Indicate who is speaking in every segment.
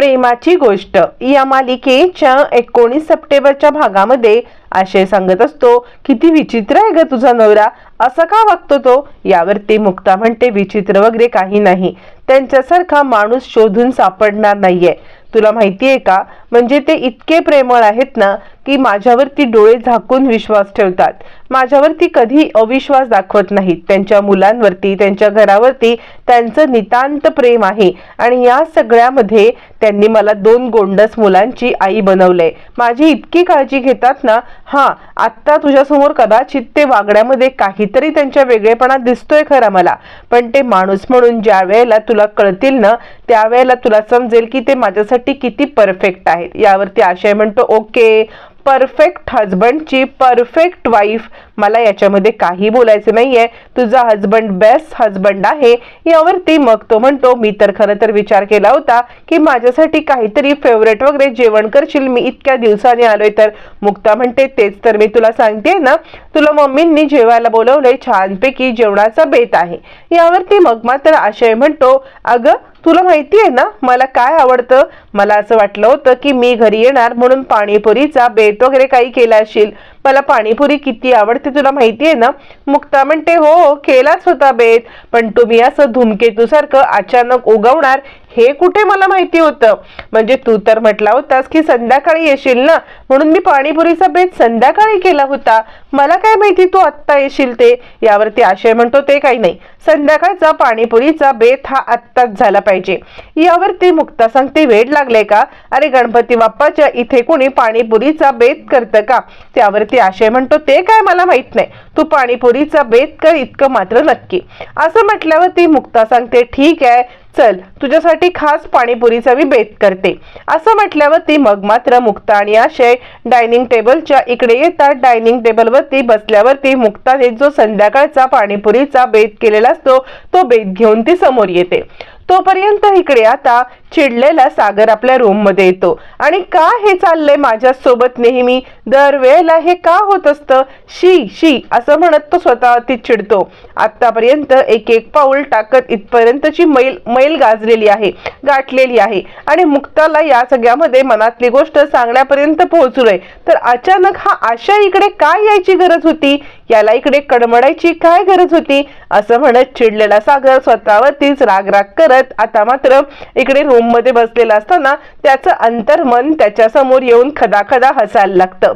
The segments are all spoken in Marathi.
Speaker 1: प्रेमाची गोष्ट. या मालिकेच्या एकोणीस सप्टेंबरच्या भागामध्ये आशय सांगत असतो किती विचित्र आहे ग तुझा नवरा. असा का वागतो तो? यावरती मुक्ता म्हणते विचित्र वगैरे काही नाही. त्यांच्यासारखा माणूस शोधून सापडणार नाहीये. तुला माहितीये का? म्हणजे ते इतके प्रेमळ आहेत ना की माझ्यावरती डोळे झाकून विश्वास ठेवतात. माझ्यावरती कधी अविश्वास दाखवत नाहीत. त्यांच्या मुलांवरती त्यांच्या घरावरती त्यांचं नितांत प्रेम आहे. आणि या सगळ्यामध्ये त्यांनी मला दोन गोंडस मुलांची आई बनवलंय. माझी इतकी काळजी घेतात ना हा आत्ता तुझ्यासमोर कदाचित ते वागण्यामध्ये काहीतरी त्यांच्या वेगळेपणा दिसतोय खरा मला. पण ते माणूस म्हणून ज्या वेळेला तुला कळतील ना त्यावेळेला तुला समजेल की ते माझ्यासाठी किती परफेक्ट आहेत. यावरती आशय म्हणतो ओके परफेक्ट हजबंडची परफेक्ट वाईफ मला याच्यामध्ये काही बोलायचं नाहीये. तुझा हजबंड बेस्ट हजबंड आहे. यावरती मग तो म्हणतो मी तर खरं तर विचार केला होता की माझ्यासाठी काहीतरी फेवरेट वगैरे जेवण करशील. मी इतक्या दिवसांनी आलोय तर. मुक्ता म्हणते तेच तर मी तुला सांगते ना. तुला मम्मींनी जेवायला बोलवलंय छानपैकी जेवणाचा बेत आहे. यावरती मग मात्र आशय म्हणतो अगं तुला माहिती आहे ना मला काय आवडतं? मला असं वाटलं होतं की मी घरी येणार म्हणून पाणीपुरीचा बेत वगैरे काही केला असेल. मला पाणीपुरी किती आवडते तुला माहिती आहे ना? मुक्ता म्हणते हो, हो केलाच होता बेत. पण तुम्ही असं धूमकेतूसारखं अचानक उगवणार हे कुठे मला माहिती होतं? म्हणजे तू तर म्हटला होतास की संध्याकाळी येशील ना? म्हणून मी पाणीपुरीचा बेत संध्याकाळी केला होता. मला काय माहिती तू आत्ता येशील ते? यावरती आशय म्हणतो ते काही नाही. संध्याकाळचा पाणीपुरीचा बेत हा आत्ताच झाला पाहिजे. यावरती मुक्ता सांगते वेळ लागले का? अरे गणपती बाप्पाच्या इथे कोणी पाणीपुरीचा बेत करतं का? त्यावरती आशय म्हणतो ते काय मला माहीत नाही. तू पाणीपुरीचा बेत कर इतकं मात्र नक्की. असं म्हटल्यावर ती मुक्ता सांगते ठीक आहे चल तुझ्यासाठी खास पाणीपुरीचा मी बेत करते. असं म्हटल्यावर ती मग मात्र मुक्ता आणि आशय डायनिंग टेबलच्या इकडे येतात. डायनिंग टेबलवरती बसल्यावरती मुक्ताने जो संध्याकाळचा पाणीपुरीचा बेत केलेला असतो तो बेत घेऊन ती समोर येते. तोपर्यंत इकडे आता चिडलेला सागर आपल्या रूममध्ये येतो. आणि का हे चाललंय माझ्या सोबत नेहमी? दरवेळेला हे का होत असतं? शी शी असं म्हणत तो स्वतःवरती चिडतो. आतापर्यंत एक एक पाऊल टाकत इथपर्यंतची मैल मैल गाजलेली आहे गाठलेली आहे. आणि मुक्ताला या सगळ्यामध्ये मनातली गोष्ट सांगण्यापर्यंत पोहोचलोय तर अचानक हा आशा इकडे काय यायची गरज होती? याला इकडे कडमडायची काय गरज होती? असं म्हणत चिडलेला सागर स्वतःवरतीच राग राग करत आता मात्र इकडे रूम मध्ये बसलेला असताना त्याचं अंतर्मन त्याच्यासमोर येऊन खदा खदा हसायला लागतं.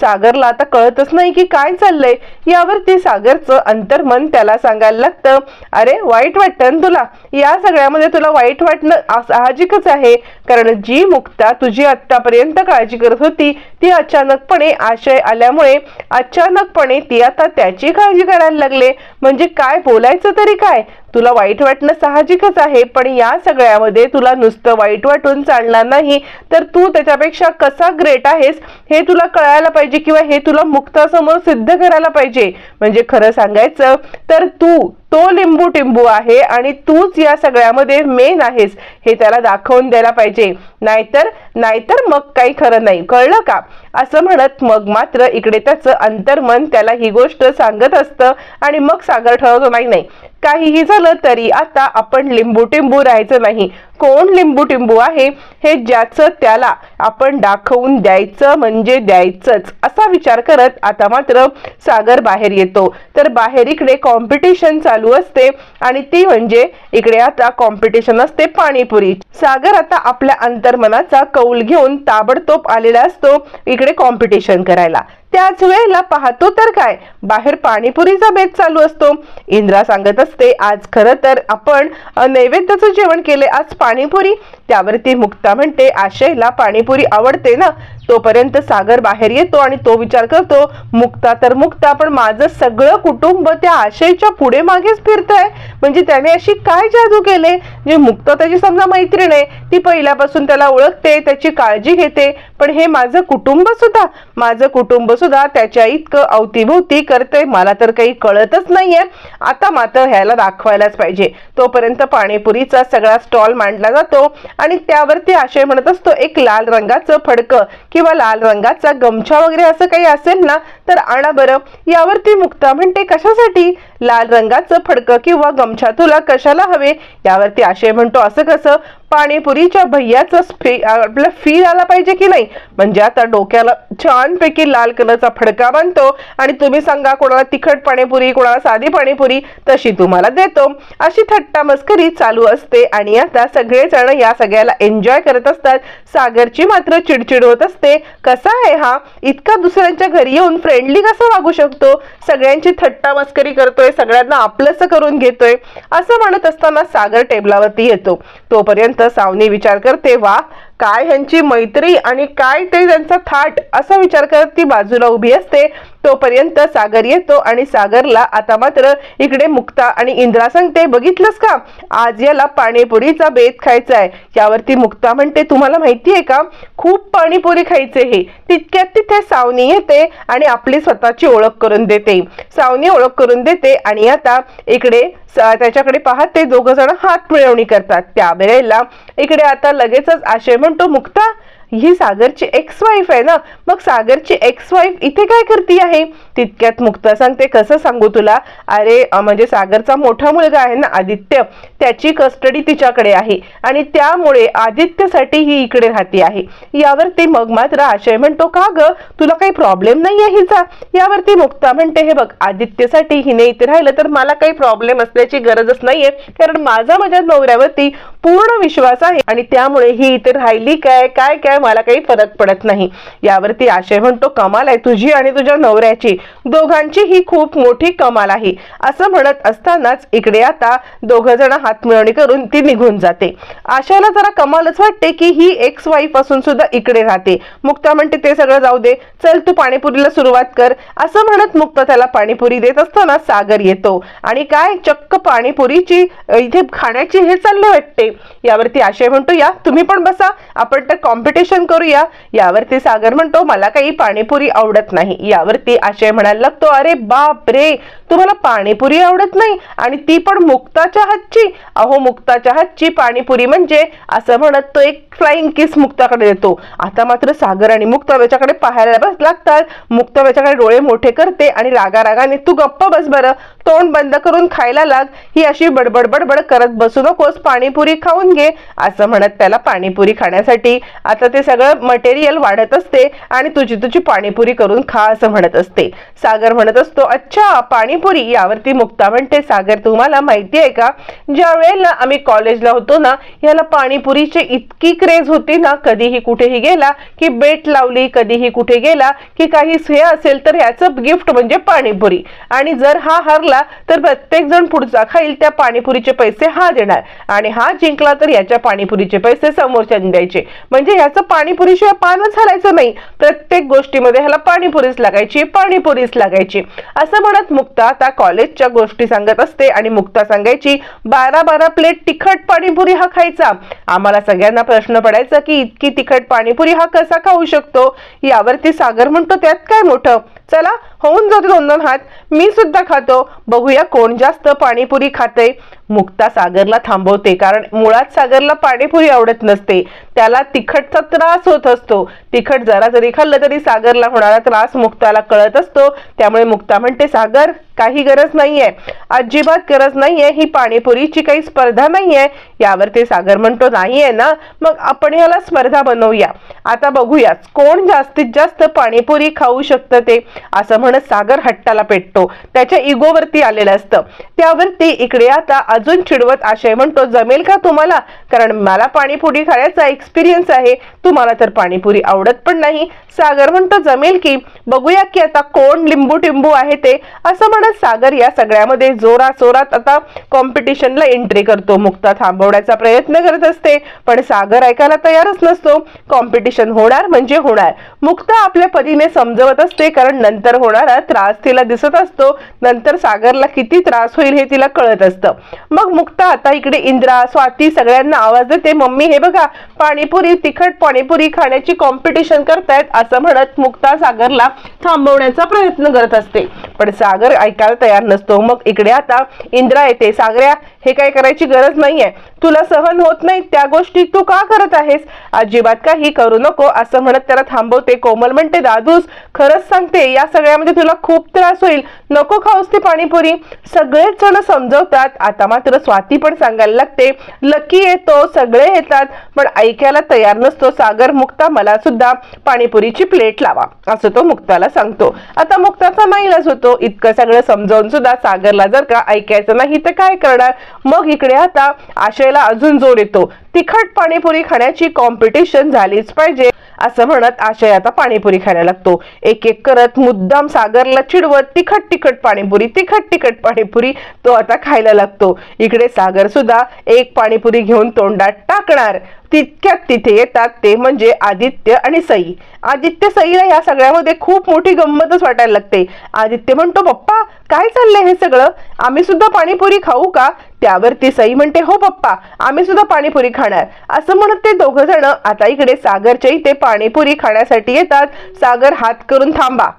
Speaker 1: सागरला आता कळतच नाही की काय चाललंय. यावरती सागरचं अंतर्मन त्याला सांगायला लागतं अरे वाईट वाटतं ना तुला? या सगळ्यामध्ये तुला वाईट वाटणं साहजिकच आहे. कारण जी मुक्ता तुझी आत्तापर्यंत काळजी करत होती ती अचानकपणे आशय आल्यामुळे अचानकपणे ती आता त्याची काळजी करायला लागले. म्हणजे काय बोलायचं तरी काय? तुला वाईट वाटणं साहजिकच आहे पण या सगळ्यामध्ये तुला नुसतं वाईट वाटून चालणार नाही. तर तू त्याच्यापेक्षा कसा ग्रेट आहेस हे तुला कळायला पाहिजे. किंवा हे तुला मुक्तासमोर सिद्ध करायला पाहिजे. म्हणजे खरं सांगायचं तर तू तो लिंबू टिंबू आहे आणि तूच या सगळ्यामध्ये मेन आहेस. हे त्याला दाखवून द्यायला पाहिजे. नाहीतर नाहीतर मग काही खरं नाही. कळलं का? असं म्हणत मग मात्र इकडे त्याचं अंतर्मन त्याला ही गोष्ट सांगत असतं आणि मग सागर ठरवतो नाही नाही. काहीही झालं तरी आता आपण लिंबू टिंबू राहायचं नाही. कोण लिंबू टिंबू आहे? हे ज्याचं त्याला आपण दाखवून द्यायचं म्हणजे द्यायचंच असा विचार करत आता मात्र सागर बाहेर येतो. तर बाहेर इकडे कॉम्पिटिशन चालू असते आणि ती म्हणजे इकडे आता कॉम्पिटिशन असते पाणीपुरी. सागर आता आपल्या अंतर्मनाचा कौल घेऊन ताबडतोब आलेला असतो इकडे कॉम्पिटिशन करायला. त्याच वेळेला पाहतो तर काय? बाहेर पाणीपुरीचा बेत चालू असतो. इंद्रा सांगत असते आज खरं तर आपण नैवेद्याचं जेवण केले आज पाणीपुरी. त्यावरती मुक्ता म्हणते आशयला पाणीपुरी आवडते ना? तोपर्यंत सागर बाहेर येतो आणि तो विचार करतो मुक्ता तर मुक्ता पण माझं सगळं कुटुंब त्या आशयच्या पुढे मागेच फिरतंय. म्हणजे त्याने अशी काय जादू केले? जे मुक्ता त्याची समजा मैत्रीण आहे ती पहिल्यापासून त्याला ओळखते त्याची काळजी घेते. पण हे माझं कुटुंब सुद्धा माझं कुटुंब सुद्धा त्याच्या इतकं अवतीभोवती करतंय. मला तर काही कळतच नाहीये. आता मात्र ह्याला दाखवायलाच पाहिजे. तोपर्यंत पाणीपुरीचा सगळा स्टॉल मांडला जातो आणि त्यावरती आशय म्हणत असतो एक लाल रंगाचं फडकं किंवा लाल रंगाचा गमछा वगैरे असं काही असेल ना तर आणा बरं. यावरती मुक्ता म्हणते कशासाठी? लाल रंगाचं फडकं किंवा गमछा तुला कशाला हवे? यावरती आशय म्हणतो असं कसं? पाणीपुरीच्या भैयाचं फी आपला फील आला पाहिजे की नाही? म्हणजे आता डोक्याला छानपैकी लाल कलरचा फडका बांधतो आणि तुम्ही सांगा कोणाला तिखट पाणीपुरी कोणाला साधी पाणीपुरी तशी तुम्हाला देतो. अशी थट्टा मस्करी चालू असते आणि आता सगळेजण या सगळ्याला एन्जॉय करत असतात. सागरची मात्र चिडचिड होत असते. कसा आहे हा? इतका दुसऱ्यांच्या घरी येऊन फ्रेंडली कसा वागू शकतो? सगळ्यांची थट्टा मस्करी करतोय. सगळ्यांना आपलंसं करून घेतोय असं म्हणत असताना सागर टेबलावरती येतो. तोपर्यंत सावनी विचार करते वा काय ह्यांची मैत्री आणि काय ते त्यांचा थाट असा विचार करत ती बाजूला उभी असते. तोपर्यंत सागर येतो आणि सागरला आता मात्र इकडे मुक्ता आणि इंद्रा सांगते बघितलंस का? आज याला पाणीपुरीचा बेत खायचा आहे यावरती मुक्ता म्हणते तुम्हाला माहिती आहे का? खूप पाणीपुरी खायचे हे. तितक्यात तिथे सावनी येते आणि आपली स्वतःची ओळख करून देते. सावनी ओळख करून देते आणि आता इकडे स- त्याच्याकडे पाहत ते दोघ जण हात मिळवणी करतात. त्या वेळेला इकडे आता लगेचच आशय म्हणतो मुक्ता ही सागरची एक्स वाईफ आहे ना? मग सागरची एक्स वाईफ इथे काय करती आहे? तितक्यात मुक्ता सांगते कसं सांगू तुला? अरे म्हणजे सागरचा मोठा मुलगा आहे ना आदित्य. त्याची कस्टडी तिच्याकडे आहे आणि त्यामुळे आदित्यसाठी ही इकडे राहते आहे. यावरती मग मात्र आशय म्हणतो का ग? तुला काही प्रॉब्लेम नाही आहे हिचा? यावरती मुक्ता म्हणते हे बघ आदित्यसाठी हिने इथे राहिलं तर मला काही प्रॉब्लेम असल्याची गरजच नाहीये. कारण माझा माझ्या नवऱ्यावरती पूर्ण विश्वास आहे आणि त्यामुळे ही इथे राहिली काय काय काय मला काही फरक पडत नाही. यावरती आशय म्हणतो कमाल आहे तुझी आणि तुझ्या नवऱ्याची. दोघांची ही खूप मोठी कमाल आहे. असं म्हणत असतानाच इकडे आता दोघ जण हातमिळवणी करून ती निघून जाते. आशाला जरा कमालच वाटते की ही एक्स वाईफ असून सुद्धा इकडे राहते. मुक्ता म्हणते ते सगळं जाऊ दे. चल तू पाणीपुरीला सुरुवात कर. असं म्हणत मुक्ता त्याला पाणीपुरी देत असताना सागर येतो. आणि काय? चक्क पाणीपुरीची इथे खाण्याची हे चालले वाटते. यावरती आशय म्हणतो या तुम्ही पण बसा. आपण तर कॉम्पिटिशन करूया. यावरती सागर म्हणतो मला काही पाणीपुरी आवडत नाही. यावरती आशय म्हणायला लागतो. अरे बाप रे तुम्हाला पाणीपुरी आवडत नाही आणि ती पण मुक्ताच्या हातची. अहो मुक्ताच्या हातची पाणीपुरी म्हणजे असं म्हणत तो एक फ्लाइंग किस मुक्ताकडे देतो. आता मात्र सागर आणि मुक्ता त्याच्याकडे पाहायला बस लागतात. मुक्ता त्याच्याकडे डोळे मोठे करते आणि रागा रागाने तू गप्प बस बरं. तोंड बंद करून खायला लाग. ही अशी बडबड बडबड करत बसू नकोस. पाणीपुरी खाऊन घे. असं म्हणत त्याला पाणीपुरी खाण्यासाठी. आता ते सगळं मटेरियल वाढत असते आणि तुझी तुझी पाणीपुरी करून खा असं म्हणत असते. सागर म्हणत असतो अच्छा पाणी पाणीपुरी यावरती मुक्ता म्हणते सागर तुम्हाला माहिती आहे का? ज्या वेळेला आम्ही कॉलेजला होतो ना याला पाणीपुरीची इतकी क्रेज होती ना कधीही कुठेही गेला की बेट लावली कधीही कुठे गेला की काही हे असेल तर याचं गिफ्ट म्हणजे पाणीपुरी. आणि जर हा हरला तर प्रत्येक जण पुढचा खाईल त्या पाणीपुरीचे पैसे हा देणार. आणि हा जिंकला तर याच्या पाणीपुरीचे पैसे समोरच्या द्यायचे. म्हणजे ह्याचं पाणीपुरीशिवाय पानच हलायचं नाही. प्रत्येक गोष्टीमध्ये ह्याला पाणीपुरीच लागायची पाणीपुरीच लागायची. असं म्हणत मुक्ता त्या कॉलेजच्या गोष्टी सांगत असते आणि मुक्ता सांगायची बारा बारा प्लेट तिखट पाणीपुरी हा खायचा. आम्हाला सगळ्यांना प्रश्न पडायचा की इतकी तिखट पाणीपुरी हा कसा खाऊ शकतो? यावरती सागर म्हणतो त्यात काय मोठं? चला होऊन जातो दोन दोन हात. मी सुद्धा खातो. बघूया कोण जास्त पाणीपुरी खाते मुक्ता सागरला थांबवते. कारण मुळात सागरला पाणीपुरी आवडत नसते. त्याला तिखटचा त्रास होत असतो. तिखट जरा जरी खाल्लं तरी सागरला होणारा त्रास मुक्ताला कळत असतो. त्यामुळे मुक्ता म्हणते सागर काही गरज नाहीये. अजिबात गरज नाहीये. ही पाणीपुरीची काही स्पर्धा नाहीये. यावर ते सागर म्हणतो नाहीये ना. मग आपण ह्याला स्पर्धा बनवूया. आता बघूया कोण जास्तीत जास्त पाणीपुरी खाऊ शकतं ते? असं म्हणत सागर हट्टाला पेटतो. त्याच्या इगोवरती आलेलं असतं. त्यावरती इकडे आता अजून चिडवत आशय म्हणतो जमेल का तुम्हाला? कारण मला पाणीपुरी खाण्याचा एक्सपिरियन्स आहे. तुम्हाला तर पाणीपुरी आवडत पण नाही. सागर म्हणतो जमेल की? बघूया की आता कोण लिंबू टिंबू आहे ते? असं म्हणत सागर या सगळ्यामध्ये जोरा जोरात आता कॉम्पिटिशनला एंट्री करतो. मुक्ता थांबवण्याचा प्रयत्न करत असते पण सागर ऐकायला तयारच नसतो. कॉम्पिटिशन होणार म्हणजे होणार. मुक्ता आपल्या परीने समजवत असते कारण नंतर होणारा त्रास तिला दिसत असतो. नंतर सागरला किती त्रास होईल हे तिला कळत असतं. मग मुक्ता आता इकडे इंद्रा स्वाती सगळ्यांना आवाज देते मम्मी हे बघा पाणीपुरी तिखट पाणीपुरी खाण्याची कॉम्पिटिशन करतायत असं म्हणत मुक्ता सागरला थांबवण्याचा प्रयत्न करत असते. पण सागर ऐकायला तयार नसतो. मग इकडे आता इंद्रा येते. सागऱ्या हे काय करायची गरज नाहीये. तुला सहन होत नाही त्या गोष्टी तू का करत आहेस? अजिबात काही करू नको असं म्हणत त्याला थांबवते. कोमल म्हणते दादूस खरंच सांगते या सगळ्यामध्ये तुला खूप त्रास होईल. नको खाऊस ती पाणीपुरी. सगळेच जण समजवतात. आता मात्र स्वाती पण सांगायला लागते लकी येतो सगळे येतात. पण ऐकायला तयार नसतो सागर. मुक्ता मला सुद्धा पाणीपुरी पाणीपुरीची प्लेट लावा असं तो मुक्ताला सांगतो. आता मुक्ताचा माईलाच होतो. इतकं सगळं समजावून सुद्धा सागरला जर का ऐकायचं नाही तर काय करणार? मग इकडे आता आशयला अजून जोर येतो. तिखट पाणीपुरी खाण्याची कॉम्पिटिशन झालीच पाहिजे असं म्हणत आशय आता पाणीपुरी खायला लागतो. एक एक करत मुद्दाम सागरला चिडवत तिखट तिखट पाणीपुरी तिखट तिखट पाणीपुरी तो आता खायला लागतो. इकडे सागर सुद्धा एक पाणीपुरी घेऊन तोंडात टाकणार. तितक्यात तिथे येतात ते म्हणजे आदित्य आणि सई. आदित्य सईला या सगळ्यामध्ये खूप मोठी गंमतच वाटायला लागते. आदित्य म्हणतो पप्पा काय चाललंय हे सगळं? आम्ही सुद्धा पाणीपुरी खाऊ का? त्यावरती सई म्हणते हो पप्पा आम्ही सुद्धा पाणीपुरी खाणार. असं म्हणत ते दोघं जण आता इकडे सागरच्या इथे पाणीपुरी खाण्यासाठी येतात. सागर हात करून थांबा.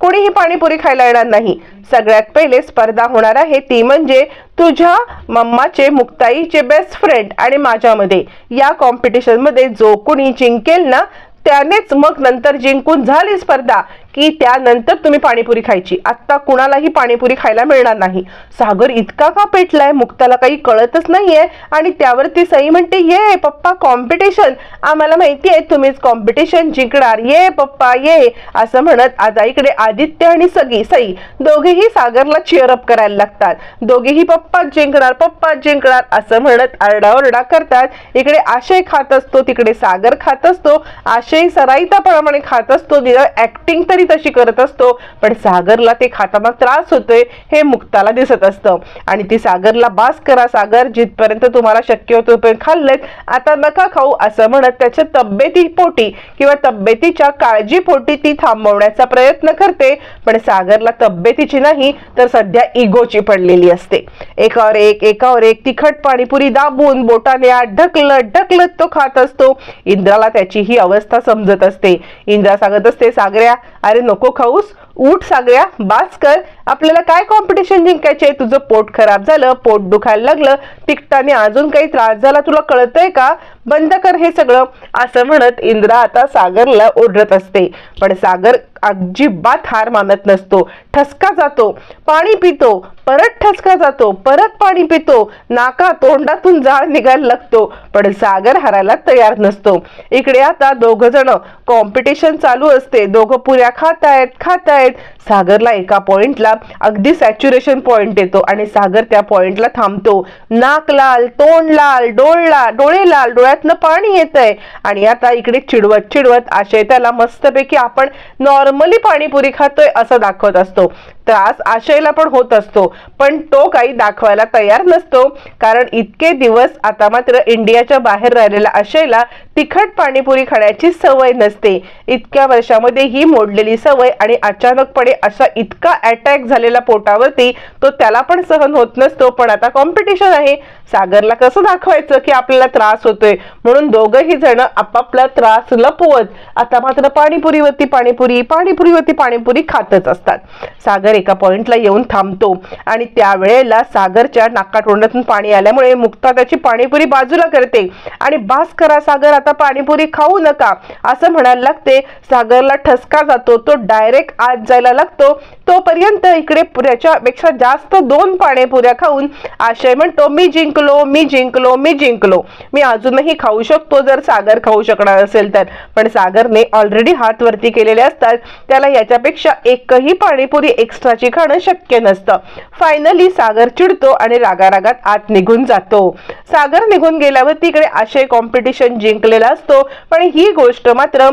Speaker 1: कोणीही पाणीपुरी खायला येणार नाही. सगळ्यात पहिले स्पर्धा होणार आहे ती म्हणजे तुझ्या मम्माचे मुक्ताईचे बेस्ट फ्रेंड आणि माझ्यामध्ये. या कॉम्पिटिशनमध्ये जो कोणी जिंकेल ना त्यानेच मग नंतर जिंकून झाली स्पर्धा. की त्यानंतर तुम्ही पाणीपुरी खायची. आत्ता कुणालाही पाणीपुरी खायला मिळणार नाही. सागर इतका का पेटलाय? मुक्ताला काही कळतच नाहीये. आणि त्यावरती सई म्हणते ये पप्पा कॉम्पिटिशन आम्हाला माहिती आहे तुम्हीच कॉम्पिटिशन जिंकणार. ये पप्पा ये. असं म्हणत आजाईकडे इकडे आदित्य आणि सगी सई दोघेही सागरला चिअरअप करायला लागतात. दोघेही पप्पा जिंकणार पप्पा जिंकणार. असं म्हणत आरडाओरडा करतात. इकडे आशय खात असतो तिकडे सागर खात असतो. आशय सराईताप्रमाणे खात असतो. ऍक्टिंग तरी तशी करत असतो पण सागरला ते खाताना त्रास होतोय हे मुक्ताला दिसत असतं. आणि ती सागरला बास करा सागर जिथपर्यंत तुम्हाला शक्य होतो तोपर्यंत खाल्लेत आता नका खाऊ असं म्हणत त्याच्या तब्येती पोटी किंवा तब्येतीच्या काळजी पोटी ती थांबवण्याचा प्रयत्न करते. पण सागरला तब्येतीची नाही तर सध्या इगोची पडलेली असते. एकावर एक एकावर एक तिखट पाणीपुरी दाबून बोटाने आत ढकलत ढकलत तो खात असतो. इंद्राला त्याची ही अवस्था समजत असते. इंद्रा सांगत असते सागऱ्या अरे नको खाऊस उठ सागऱ्या बास कर. आपल्याला काय कॉम्पिटिशन जिंकायचे तुझं पोट खराब झालं पोट दुखायला लागलं. तिकटाने अजून काही त्रास झाला तुला कळतंय का? बंद कर हे सगळं. असं म्हणत इंद्रा आता सागरला ओढत असते. पण सागर अजिबात हार मानत नसतो. ठसका जातो. पाणी पितो. परत ठसका जातो. परत पाणी पितो. नाका तोंडातून जाळ निघायला लागतो. पण सागर हारायला तयार नसतो. इकडे आता दोघ जण कॉम्पिटिशन चालू असते. दोघं पुऱ्या खातायत खातायत. सागरला एका पॉइंटला अगदी सॅच्युरेशन पॉइंट येतो आणि सागर त्या पॉइंटला थांबतो. नाक लाल तोंड लाल डोळ लाल डोळे लाल डोळ्यातनं पाणी येत आहे आणि आता इकडे चिडवत चिडवत आशय त्याला मस्तपैकी आपण नॉर्मली पाणीपुरी खातोय असं दाखवत असतो. त्रास आशयला पण होत असतो. पण तो काही दाखवायला तयार नसतो. कारण इतके दिवस आता मात्र इंडियाच्या बाहेर राहिलेला आशयला तिखट पाणीपुरी खाण्याची सवय नसते. इतक्या वर्षामध्ये ही मोडलेली सवय आणि अचानकपणे असा इतका अटॅक झालेला पोटावरती तो त्याला पण सहन होत नसतो. पण आता कॉम्पिटिशन आहे. सागरला कसं दाखवायचं की आपल्याला त्रास होतोय? म्हणून दोघंही जण आपापला त्रास लपवत आता मात्र पाणीपुरीवरती पाणीपुरी पाणीपुरीवरती पाणीपुरी खातच असतात. सागर एका पॉईंटला येऊन थांबतो. आणि त्यावेळेला सागरच्या नाकातोंडातून पाणी आल्यामुळे मुक्ता त्याची पाणीपुरी बाजूला करते. आणि बास करा सागर आता पाणीपुरी खाऊ नका असं म्हणायला लागते. सागरला ठसका जातो तो डायरेक्ट आत जायला लागतो. तोपर्यंत इकडे त्याच्यापेक्षा जास्त दोन पाणीपुऱ्या खाऊन आशय म्हणतो मी जिंकलो मी जिंकलो मी जिंकलो. मी अजूनही खाऊ शकतो जर सागर खाऊ शकणार असेल तर. पण सागरने ऑलरेडी हात वरती केलेले असतात. त्याला याच्यापेक्षा एकही पाणीपुरी एक्स्ट्रा एक्स्ट्राची खाणं शक्य नसतं. फायनली सागर चिडतो आणि रागारागात आत निघून जातो. सागर निघून गेल्यावर तिकडे आशय कॉम्पिटिशन जिंकलेला असतो पण ही गोष्ट मात्र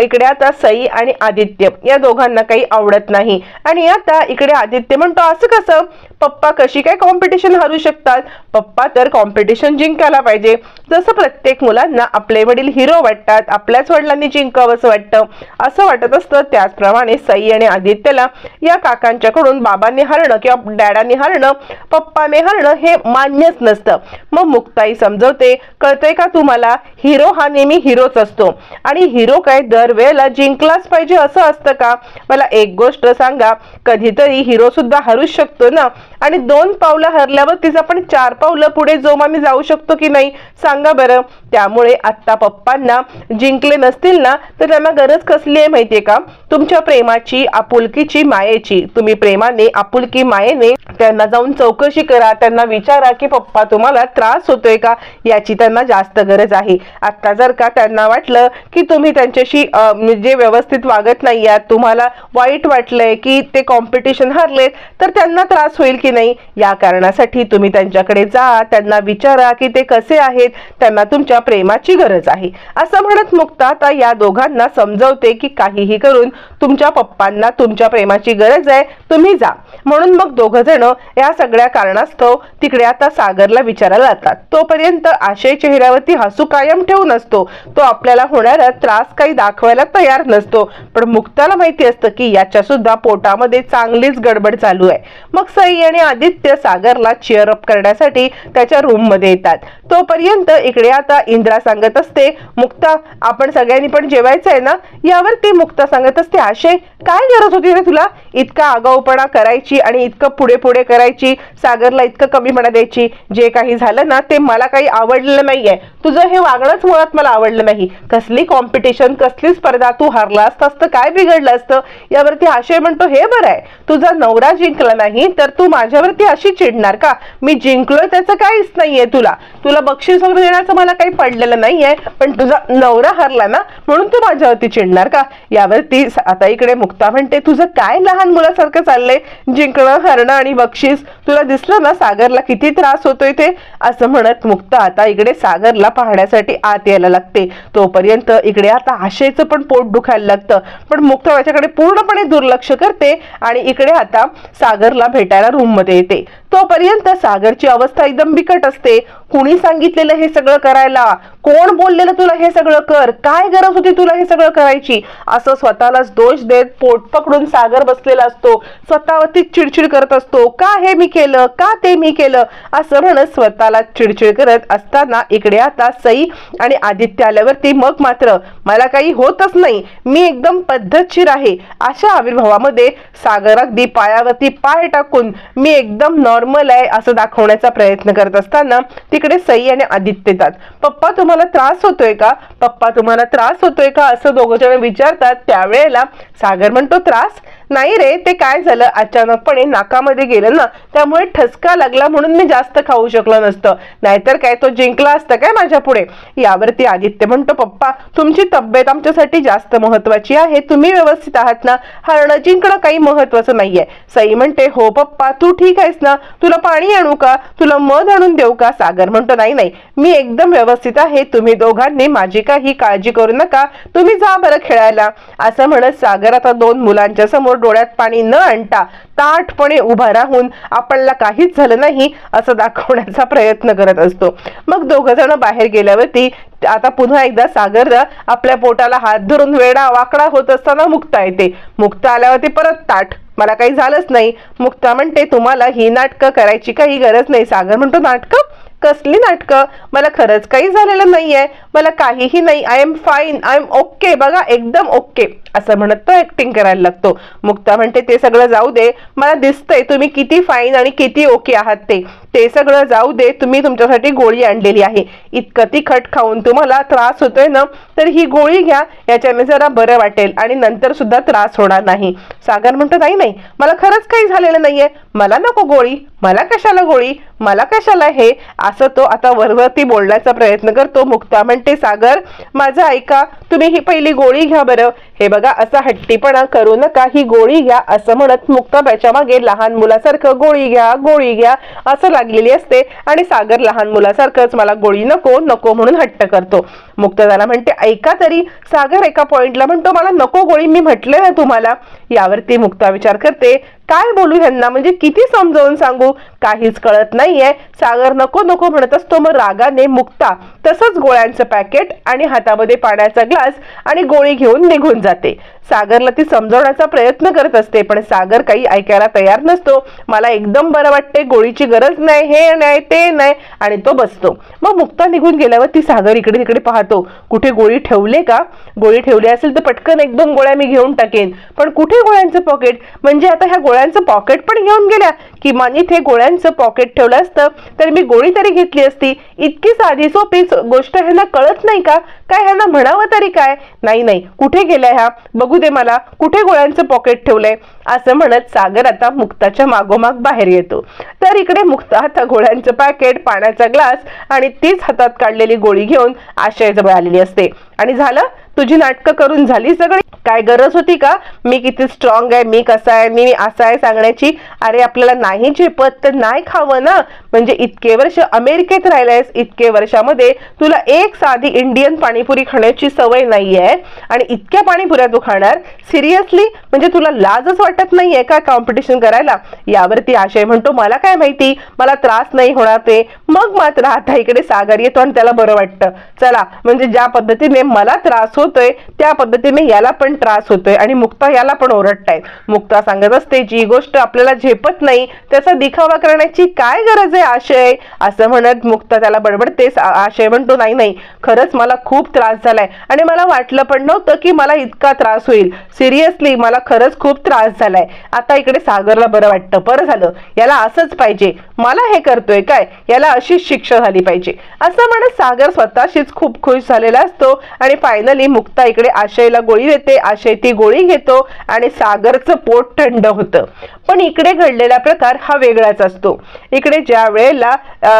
Speaker 1: इकडे आता सई आणि आदित्य या दोघांना काही आवडत नाही. आणि आता इकडे आदित्य म्हणतो असं कसं? पप्पा कशी काय कॉम्पिटिशन हरू शकतात? पप्पा तर कॉम्पिटिशन जिंकायला पाहिजे. जसं प्रत्येक मुलांना आपले वडील हिरो वाटतात आपल्याच वडिलांनी जिंकावंसं वाटतं. असं वाटत असतं. त्याचप्रमाणे सई आणि आदित्यला या काका पालकांच्याकडून बाबांनी हरणं किंवा डॅडांनी हरणं पप्पाने हरणं हे मान्यच नसतं. मग मुक्ताई समजवते कळतंय का तुम्हाला? हिरो हा नेहमी हिरोच असतो. आणि हिरो काय दरवेळेला जिंकलाच पाहिजे असं असतं का? मला एक गोष्ट सांगा कधीतरी हिरो सुद्धा हरूच शकतो ना? आणि दोन पावलं हरल्यावर तिचं आपण चार पावलं पुढे जोमाने जाऊ शकतो की नाही? सांगा बरं. त्यामुळे आत्ता पप्पांना जिंकले नसतील ना तर त्यांना गरज कसली आहे माहितीये का? तुमच्या प्रेमाची आपुलकीची मायेची. तुम्ही प्रेमाने आपुलकी मायेने त्यांना जाऊन चौकशी करा. त्यांना विचारा की पप्पा तुम्हाला त्रास होतोय का? याची त्यांना जास्त गरज आहे. आता जर का त्यांना वाटलं की तुम्ही त्यांच्याशी म्हणजे व्यवस्थित वागत नाही आहात तुम्हाला वाईट वाटलंय की ते कॉम्पिटिशन हरलेत तर त्यांना त्रास होईल की नाही? या कारणासाठी तुम्ही त्यांच्याकडे जा त्यांना विचारा की ते कसे आहेत त्यांना तुमच्या प्रेमाची गरज आहे. असं म्हणत मुक्ता आता या दोघांना समजवते की काहीही करून तुमच्या पप्पांना तुमच्या प्रेमाची गरज आहे. तुम्ही जा. म्हणून मग दोघं जण या सगळ्या कारणास्तव तिकडे आता सागरला विचारायला जातात. तोपर्यंत आशय चेहऱ्यावरती हसू कायम ठेवून असतो. तो आपल्याला होणारा त्रास काही दाखवायला तयार नसतो. पण मुक्ताला माहिती असतं की याच्या सुद्धा पोटामध्ये चांगलीच गडबड चालू आहे. मग सई आणि आदित्य सागरला चिअर अप करण्यासाठी त्याच्या रूममध्ये येतात. तोपर्यंत इकडे आता इंद्रा सांगत असते मुक्ता आपण सगळ्यांनी पण जेवायचं आहे ना? यावर ती मुक्ता सांगत असते आशय काय गरज होती रे तुला? इतका आगाऊपणा करायची आणि इतकं पुढे पुढे करायची सागरला इतकं कमीपणा द्यायची जे काही झालं ना ते मला काही आवडलेलं नाहीये. तुझं हे वागणंच मुळात मला आवडलं नाही. कसली कॉम्पिटिशन कसली स्पर्धा तू हरला असतं तर काय बिघडलं असतं? यावरती आशय म्हणतो हे बरं आहे तुझा नवरा जिंकला नाही तर तू माझ्यावरती अशी चिडणार का? मी जिंकलोय त्याचं काहीच नाहीये तुला. तुला बक्षीस वगैरे देण्याचं मला काही पडलेलं नाहीये पण तुझा नवरा हरला ना म्हणून तू माझ्यावरती चिडणार का? यावरती आता इकडे मुक्ता म्हणते तुझं काय लहान मुलासारखं चाललंय. जिंकणं हरणं आणि बक्षीस. तुला दिसलं ना सागरला किती त्रास होतोय ते? असं म्हणत मुक्त आता इकडे सागरला पाहण्यासाठी आत यायला लागते. तोपर्यंत इकडे आता आशयचं पण पोट दुखायला लागतं. पण मुक्त त्याच्याकडे पूर्णपणे दुर्लक्ष करते आणि इकडे आता सागरला भेटायला रूममध्ये येते. तोपर्यंत सागरची अवस्था एकदम बिकट असते. कुणी सांगितलेलं हे सगळं करायला? कोण बोललेलं तुला हे सगळं कर? काय गरज होती तुला हे सगळं करायची? असं स्वतःलाच दोष देत पोट पकडून सागर बसलेला असतो. स्वतःवरती चिडचिड करत असतो. का हे मी केलं? का ते मी केलं? असं म्हणत स्वतःला चिडचिड करत असताना इकडे आता सई आणि आदित्य आल्यावरती मग मात्र मला काही होतच नाही. मी एकदम पद्धतशीर आहे. अशा आविर्भावामध्ये सागर अगदी पायावरती पाय टाकून मी एकदम नॉर्मल आहे असं दाखवण्याचा प्रयत्न करत असताना तिकडे सई आणि आदित्य येतात. पप्पा तुम्हाला त्रास होतोय का? पप्पा तुम्हाला त्रास होतोय का? असं दोघं जण विचारतात. त्यावेळेला सागर म्हणतो त्रास? नाही रे ते काय झालं? अचानकपणे नाकामध्ये गेलं ना त्यामुळे ठसका लागला म्हणून मी जास्त खाऊ शकलो नसतं. नाहीतर काय तो जिंकला असतं काय माझ्या पुढे? यावरती आदित्य म्हणतो पप्पा तुमची तब्येत आमच्यासाठी जास्त महत्वाची आहे. तुम्ही व्यवस्थित आहात ना? हरणं जिंकणं काही महत्वाचं नाहीये. सई म्हणते हो पप्पा तू ठीक आहेस ना? तुला पाणी आणू का? तुला मध आणून देऊ का? सागर म्हणतो नाही नाही. मी एकदम व्यवस्थित आहे. तुम्ही दोघांनी माझी काही काळजी करू नका. तुम्ही जा बरं खेळायला. असं म्हणत सागर आता दोन मुलांच्या समोर डोळ्यात पाणी न आणता ताठपणे उभा राहून आपल्याला काहीच झालं नाही असं दाखवण्याचा प्रयत्न करत असतो. मग दोघ जण बाहेर गेल्यावरती आता पुन्हा एकदा सागर आपल्या पोटाला हात धरून वेडा वाकडा होत असताना मुक्ता येते. मुक्ता आल्यावरती परत ताठ. मला काही झालंच नाही. मुक्ता म्हणते तुम्हाला ही नाटकं करायची काही गरज नाही. सागर म्हणतो नाटकं? कसली नाटकं? मला खरंच काही झालेलं नाहीये. मला काहीही नाही. I am fine I am okay बघा एकदम ओके असं म्हणत तो ऍक्टिंग करायला लागतो. मुक्ता म्हणते ते सगळं जाऊ दे. मला दिसतंय तुम्ही किती फाईन आणि किती ओके आहात ते. ते सगळं जाऊ दे तुम्ही तुमच्यासाठी गोळी आणलेली आहे. इतकं तिखट खाऊन तुम्हाला त्रास होतोय ना तर ही गोळी घ्या याच्याने जरा बरं वाटेल आणि नंतर सुद्धा त्रास होणार नाही. सागर म्हणतो नाही नाही मला खरंच काही झालेलं नाहीये. मला नको गोळी मला कशाला गोळी मला कशाला हे? असं तो आता वरवरती बोलण्याचा प्रयत्न करतो. मुक्ता म्हणते सागर माझं ऐका तुम्ही ही पहिली गोळी घ्या बरं. हे बघा असा हट्टीपणा करू नका ही गोळी घ्या. असं म्हणत मुक्ता त्याच्यामागे लहान मुलासारखं गोळी घ्या गोळी घ्या. असं लागलेली असते आणि सागर लहान मुलासारखंच मला गोळी नको नको म्हणून हट्ट करतो. मुक्त झाला म्हणते ऐका तरी सागर एका पॉइंटला म्हणतो मला नको गोळी मी म्हटले ना तुम्हाला. यावरती मुक्ता विचार करते काय बोलू ह्यांना? म्हणजे किती समजावून सांगू? काहीच कळत नाहीये. सागर नको नको म्हणत असतो मग रागाने मुक्ता तसंच गोळ्यांचं पॅकेट आणि हातामध्ये पाण्याचा ग्लास आणि गोळी घेऊन निघून जाते. सागरला ती समजवण्याचा प्रयत्न करत असते पण सागर काही ऐकायला तयार नसतो. मला एकदम बरं वाटते गोळीची गरज नाही हे नाही ते नाही. आणि तो बसतो. मग मुक्ता निघून गेल्यावर ती सागर इकडे तिकडे पाहतो कुठे गोळी ठेवले का? गोळी ठेवली असेल तर पटकन एक दोन गोळ्या मी घेऊन टाकेन. पण कुठे गोळ्यांचं पॉकेट म्हणजे आता ह्या गोळ्यांचं पॉकेट पण घेऊन गेल्या. किमान इथे गोळ्यांचं पॉकेट ठेवलं असतं तर मी गोळी तरी घेतली असती. इतकी साधी सोपी गोष्ट ह्यांना कळत नाही का? काय ह्यांना म्हणावं तरी काय? नाही नाही. कुठे गेल्या ह्या? बघू दे मला. कुठे गोळ्यांचं पॉकेट ठेवलंय? असं म्हणत सागर आता मुक्ताच्या मागोमाग बाहेर येतो. तर इकडे मुक्ता आता गोळ्यांचं पॅकेट पाण्याचा ग्लास आणि तीच हातात काढलेली गोळी घेऊन आशय जवळ आलेली असते. आणि झालं? तुझी नाटकं करून झाली? सगळी काय गरज होती का? मी किती स्ट्रॉंग आहे मी कसा आहे मी असा आहे सांगण्याची? अरे आपल्याला नाही झेपत तर नाही खावं ना? म्हणजे इतके वर्ष अमेरिकेत राहिलायस इतके वर्षामध्ये तुला एक साधी इंडियन पाणीपुरी खाण्याची सवय नाहीये आणि इतक्या पाणीपुऱ्या तू खाणार? सिरियसली म्हणजे तुला लाजच वाटत नाहीये का कॉम्पिटिशन करायला? यावरती आशय म्हणतो मला काय माहिती? मला त्रास नाही होणार ते. मग मात्र आता इकडे सागर येतो आणि त्याला बरं वाटतं. चला म्हणजे ज्या पद्धतीने मला त्रास होतोय त्या पद्धतीने याला पण त्रास होतोय आणि मुक्ता याला पण ओरडताय. मुक्ता सांगत असते जी गोष्ट आपल्याला झेपत नाही त्याचा दिखावा करण्याची काय गरज आहे आशय? असं म्हणत मुक्ता त्याला बडबडतेच आशय म्हणतो नाही नाही खरंच मला खूप त्रास झालाय आणि मला वाटलं पण नव्हतं की मला इतका त्रास होईल. सिरियसली मला खरंच खूप त्रास झालाय. आता इकडे सागरला बरं वाटतं. बरं झालं. याला असंच पाहिजे. मला हे करतोय काय? याला अशीच शिक्षा झाली पाहिजे. असं म्हणत सागर स्वतःशीच खूप खुश झालेला असतो आणि फायनली मुक्ता इकडे आशयला गोळी देते. आशय ती गोळी घेतो आणि सागरचं पोट थंड होतं. पण इकडे घडलेला प्रकार हा वेगळाच असतो. इकडे ज्या वेळेला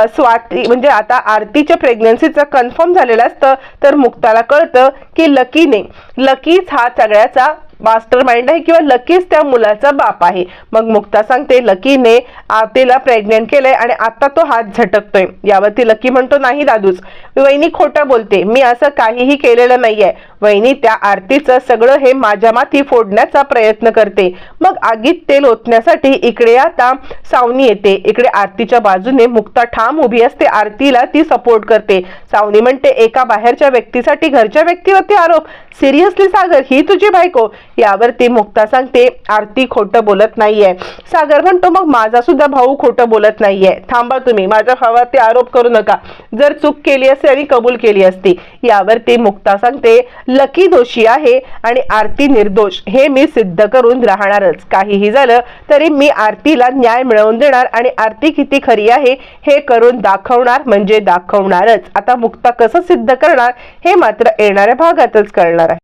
Speaker 1: स्वाती म्हणजे आता आरतीच्या प्रेग्नन्सीचं कन्फर्म झालेलं असतं तर मुक्ताला कळतं की लकीने लकीच हा सगळ्याचा मास्टर माइंड आहे किंवा लकीच त्या मुलाचा बाप आहे. मग मुक्ता सांगते लकीने आरतीला प्रेग्नेंट केलंय आणि आता तो हात झटकतोय. यावरती लकी म्हणतो नाही दादूच. वहिनी खोटं बोलते मी असं काहीही केलेलं नाहीये. वहिनी त्या आरतीचं सगळं हे माझ्या माथी फोडण्याचा प्रयत्न करते. मग आगीत तेल ओतण्यासाठी इकडे आता सावनी येते. इकडे आरतीच्या बाजूने मुक्ता ठाम उभी असते. आरतीला ती सपोर्ट करते. सावनी म्हणते एका बाहेरच्या व्यक्तीसाठी घरच्या व्यक्तीवरती आरोप. सिरियसली सागर ही तुझी बायको? यावरती मुक्ता सांगते आरती खोटं बोलत नाहीये. सागर म्हणतो मग माझा सुद्धा भाऊ खोटं बोलत नाहीये. थांबा तुम्ही माझ्या भावावरती आरोप करू नका. जर चूक केली असते आणि कबूल केली असती. यावरती मुक्ता सांगते लकी दोषी आहे आणि आरती निर्दोष. हे मी सिद्ध करून राहणारच काहीही झालं तरी मी आरतीला न्याय मिळवून देणार आणि आरती किती खरी आहे हे करून दाखवणार म्हणजे दाखवणारच. आता मुक्ता कसं सिद्ध करणार हे मात्र येणाऱ्या भागातच कळणार आहे.